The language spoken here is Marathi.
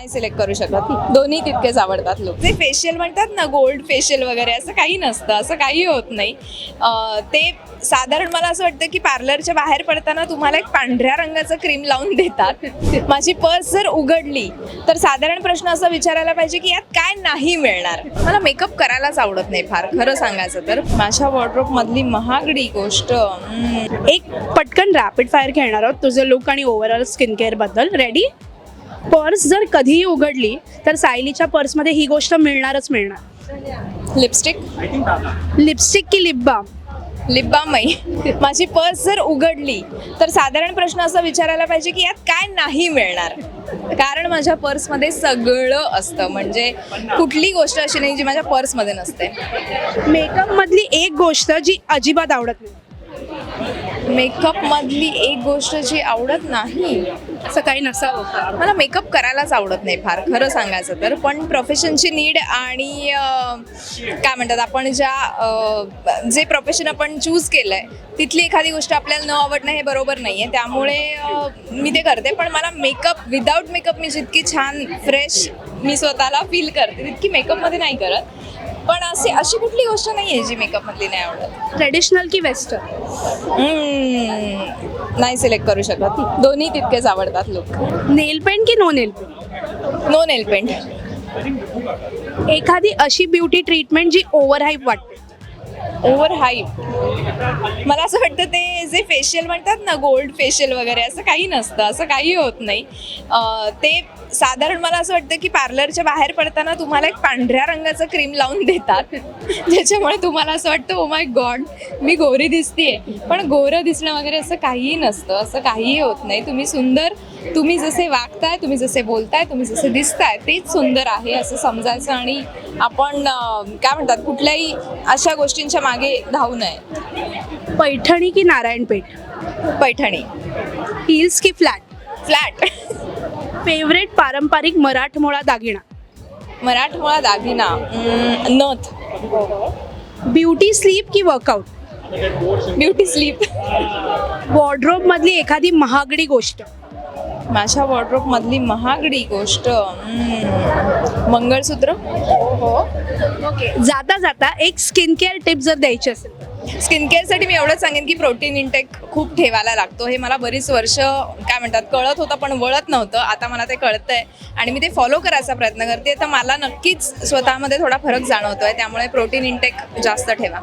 नाही सिलेक्ट करू शकत. दोन्ही तितकेच आवडतात लोक. जे फेशियल म्हणतात ना गोल्ड फेशियल वगैरे असं काही नसतं असं काही होत नाही. ते साधारण मला असं वाटतं की पार्लरच्या बाहेर पडताना तुम्हाला एक पांढऱ्या रंगाचं क्रीम लावून देतात. माझी पर्स जर उघडली तर साधारण प्रश्न असा विचारायला पाहिजे की यात काय नाही मिळणार. मला मेकअप करायलाच आवडत नाही फार खरं सांगायचं तर. माझ्या वॉर्ड्रोप मधली महागडी गोष्ट एक पटकन रॅपिड फायर खेळणार आहोत. तुझं लुक आणि ओव्हरऑल स्किन केअरबद्दल. रेडी पर्स जर कधीही उघडली तर सायलीच्या पर्समध्ये ही गोष्ट मिळणारच मिळणार. लिपस्टिक? लिपस्टिक की लिप बाम लिप बाम आहे. माझी पर्स जर उघडली तर साधारण प्रश्न असा विचारायला पाहिजे की यात काय नाही मिळणार. कारण माझ्या पर्समध्ये सगळं असतं. म्हणजे कुठली गोष्ट अशी नाही जी माझ्या पर्समध्ये नसते. मेकअप मधली एक गोष्ट जी अजिबात आवडत नाही. मेकअपमधली एक गोष्ट जी आवडत नाही असं काही नसावं. मला मेकअप करायलाच आवडत नाही फार खरं सांगायचं तर. पण प्रोफेशनची नीड आणि अं, काय म्हणतात आपण ज्या अं, जे प्रोफेशन आपण चूज केलं आहे तिथली एखादी गोष्ट आपल्याला न आवडणं हे बरोबर नाही आहे त्यामुळे अं, मी ते करते. पण मला मेकअप विदाऊट मेकअप मी जितकी छान फ्रेश मी स्वतःला फील करते तितकी मेकअपमध्ये नाही करत. पण अशी अशी कुठली गोष्ट नाही आहे जी मेकअपमधली नाही आवडत. ट्रेडिशनल की वेस्टर्न हम्म, नाही सिलेक्ट करू शकत. दोन्ही तितकेच आवडतात लोक नेल पेंट की no nail paint no nail paint एखादी अशी ब्युटी ट्रीटमेंट जी ओव्हर हाईप वाटते. ओव्हर हाईप मला असं वाटतं ते जे फेशियल म्हणतात ना गोल्ड फेशियल वगैरे असं काही नसतं असं काही होत नाही. अं, ते साधारण मला असं वाटतं की पार्लरच्या बाहेर पडताना तुम्हाला एक पांढऱ्या रंगाचं क्रीम लावून देतात. ज्याच्यामुळे तुम्हाला असं वाटतं ओ माय गॉड मी गोरी दिसतीये. पण गोरं दिसणं वगैरे असं काहीही नसतं. असं काहीही होत नाही. तुम्ही सुंदर तुम्ही जसे वागताय तुम्ही जसे बोलताय तुम्ही जसे दिसताय तेच सुंदर आहे असं समजायचं आणि आपण काय म्हणतात कुठल्याही अशा गोष्टींच्या मागे धावू नये. पैठणी की नारायणपेठ? पैठणी. हिल्स की फ्लॅट? फ्लॅट. फेवरेट पारंपरिक मराठमोळा दागिना? मराठमोळा दागिना अं, नथ. ब्युटी स्लीप की वर्कआउट? Beauty sleep. वॉर्ड्रोब मधली एखादी महागडी गोष्ट? माझ्या वॉर्ड्रोप मधली महागडी गोष्ट अं, मंगळसूत्र. ओके जाता जाता एक स्किन केअर टिप जर द्यायची असेल. स्किन केअरसाठी मी एवढंच सांगेन की प्रोटीन इंटेक खूप ठेवायला लागतो. हे मला बरीच वर्ष काय म्हणतात कळत होतं पण वळत नव्हतं. आता मला ते कळतंय. आणि मी ते फॉलो करायचा प्रयत्न करते. तर मला नक्कीच स्वतःमध्ये थोडा फरक जाणवतोय. त्यामुळे प्रोटीन इंटेक जास्त ठेवा.